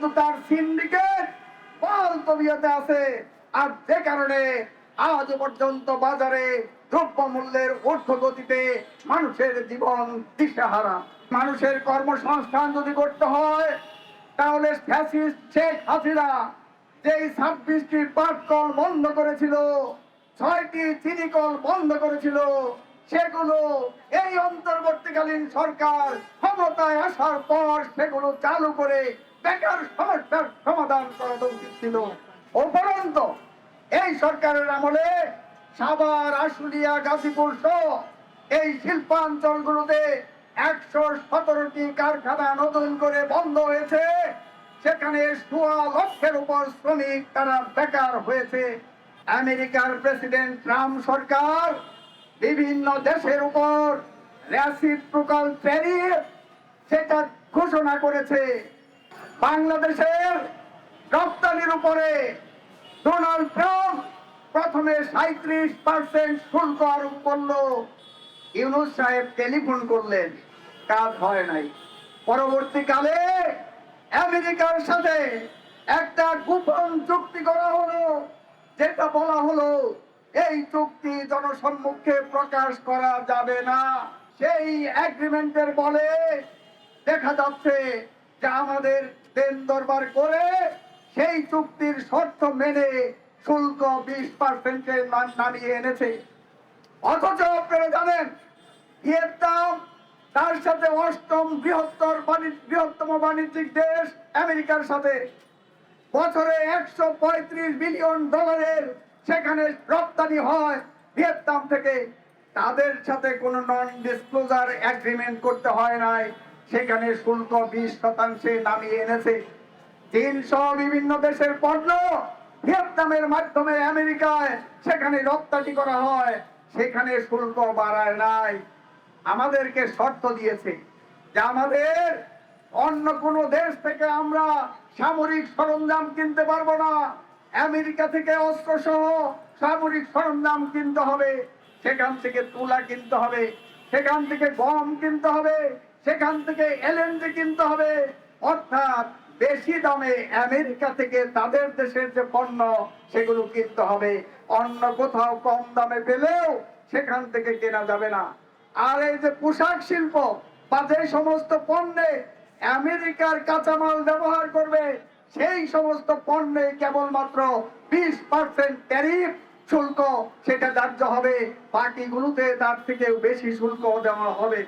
কিন্তু তার সিন্ডিকেট আছে। আর যে কারণে আজ পর্যন্ত বাজারে দ্রব্য মূল্যের ঊর্ধ্বগতিতে মানুষের জীবন দিশেহারা। মানুষের কর্মসংস্থান যদি করতে হয়, তাহলে শেখ হাসিনা যেই ছাব্বিশটি পাটকল বন্ধ করেছিল, ছয়টি চিনিকল বন্ধ করেছিল, সেগুলো এই অন্তর্বর্তীকালীন সরকার ক্ষমতায় আসার পর সেগুলো চালু করে বেকার সমস্যার সমাধান করা উচিত ছিল। উপরন্ত এই সরকারের আমলে সাভার, আশুলিয়া, গাজীপুর সহ এই শিল্পাঞ্চলগুলোতে একশো সতেরোটি কারখানা নতুন করে বন্ধ হয়েছে। সেখানে সোয়া লক্ষের উপর শ্রমিক তারা বেকার হয়েছে। আমেরিকার প্রেসিডেন্ট ট্রাম্প সরকার বিভিন্ন দেশের উপর রেসিপ্রোকাল ট্যারিফ সেটা ঘোষণা করেছে। বাংলাদেশের রপ্তানির উপরে ডোনাল্ড ট্রাম্প প্রথমে সাঁত্রিশ পার্সেন্ট শুল্ক আরোপ করল। ইউনুস সাহেব টেলিফোন করলেন, কাজ হয় নাই। পরবর্তীকালে আমেরিকার সাথে একটা গোপন চুক্তি করা হলো, যেটা বলা হলো, এই চুক্তি জনসম্মুখে প্রকাশ করা যাবে না। সেই এগ্রিমেন্টের বলে দেখা যাচ্ছে যে আমাদের দেন দরবার করে সেই চুক্তির শর্ত মেনে শুল্ক বিশ পার্সেন্টে নামিয়ে এনেছে। অথচ আপনারা জানেন, ভিয়েতনাম, তার সাথে অষ্টম বৃহত্তর বৃহত্তম বাণিজ্যিক দেশ আমেরিকার সাথে। বছরে একশো পঁয়ত্রিশ বিলিয়ন ডলারের সেখানে রপ্তানি হয় ভিয়েতনাম থেকে। তাদের সাথে কোনো নন ডিসক্লোজার এগ্রিমেন্ট করতে হয় নাই। সেখানে শুল্ক বিশ শতাংশে নামিয়ে এনেছে। সহ বিভিন্ন দেশের পণ্য ভিয়েতনামের মাধ্যমে আমেরিকায় সেখানে রপ্তানি করা হয়। সেখানে শুল্ক বাড়ায় নাই। আমাদেরকে শর্ত দিয়েছে যে আমাদের অন্য কোন দেশ থেকে আমরা সামরিক সরঞ্জাম কিনতে পারব না। আমেরিকা থেকে অস্ত্র সহ সামরিক সরঞ্জাম কিনতে হবে। সেখান থেকে তুলা কিনতে হবে। সেখান থেকে গম কিনতে হবে। সেখান থেকে এলএনজি কিনতে হবে। অর্থাৎ বেশি দামে আমেরিকা থেকে তাদের দেশের যে পণ্য, সেগুলো কিনতে হবে। অন্য কোথাও কম দামে পেলেও সেখান থেকে কেনা যাবে না। আর এই যে পোশাক শিল্প বা যে সমস্ত পণ্যে আমেরিকার কাঁচামাল ব্যবহার করবে, সেই সমস্ত পণ্যে কেবলমাত্র বিশ পার্সেন্ট ট্যারিফ শুল্ক সেটা ধার্য হবে। বাকিগুলোতে তার থেকেও বেশি শুল্ক দেওয়া হবে।